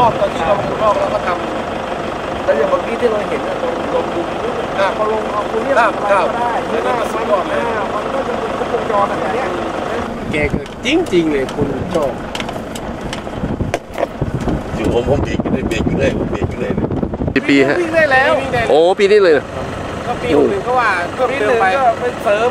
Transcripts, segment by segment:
รอบตอนที่เราหมุนรอบแล้วก็ทำแล้วอย่างเมื่อกี้ที่เราเห็นน่ะตรงตรงมุมนู้นน่ะพอลงเอาคุณเรียกครัอะบไรครับก็ได้แล้วก็มาสุดยอดเลยอ่ามันก็จะเป็นครบวงจรอะไรเนี้ยแกก็จริงๆเลยคุณชอบอยู่ผมผมเบรกอยู่เลยเบรกอยู่เลยผมเบรกอยู่เลยกี่ปีฮะวิ่งได้แล้ววิ่งได้โอ้ปีนี้เลยเหรอก็ปีหนึ่งก็ว่าเพิ่มปีหเติมนึ่งไปก็เป็นเสริม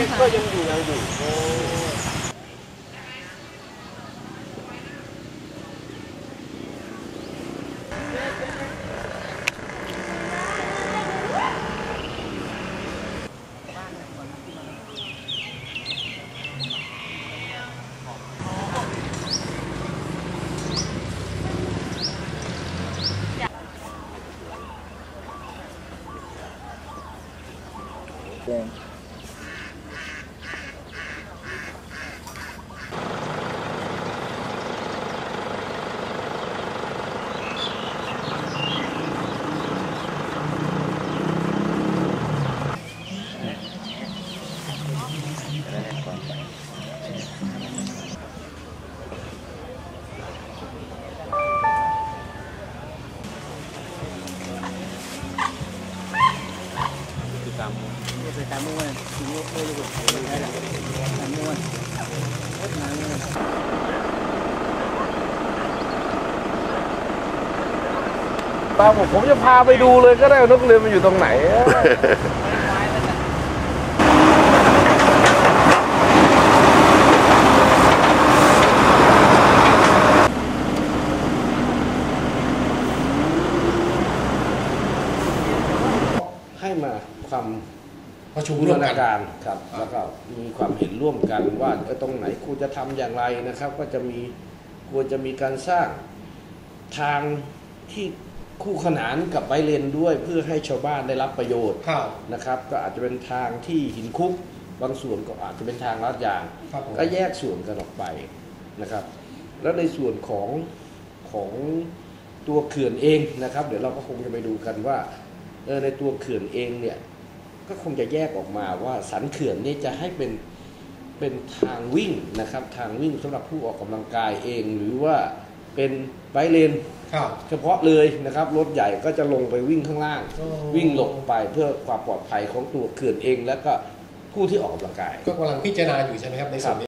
แต่ต้นไม้ก็ยังอยู่ยังอยู่ ตามผมผมจะพาไปดูเลยก็ได้นกเรียนมันอยู่ตรงไหนอะ ให้มา ความประชุมบูร่รวมณากันการครับแล้วก็มีความเห็นร่วมกันว่าเออตรงไหนควรจะทำอย่างไรนะครับ ก็จะมีควรจะมีการสร้างทางที่คู่ขนานกับไบเลนด้วยเพื่อให้ชาวบ้านได้รับประโยชน์ครับนะครับ ก็อาจจะเป็นทางที่หินคุกบางส่วนก็อาจจะเป็นทางลาดยางครับผมก็แยกส่วนกันออกไปนะครับ แล้วในส่วนของของตัวเขื่อนเองนะครับ เดี๋ยวเราก็คงจะไปดูกันว่าเออ ในตัวเขื่อนเองเนี่ยก็คงจะแยกออกมาว่าสันเขื่อนนี่จะให้เป็นเป็นทางวิ่งนะครับทางวิ่งสำหรับผู้ออกกำลังกายเอง หรือว่าเป็นไบค์เลนครับเฉพาะเลยนะครับรถใหญ่ก็จะลงไปวิ่งข้างล่างโอ้วิ่งหลบไปเพื่อความปลอดภัยของตัวเขื่อนเอง แล้วก็ผู้ที่ออกกำลังกาย ก็กำลังพิจารณาอยู่ใช่ไหมครับในส่วนนี้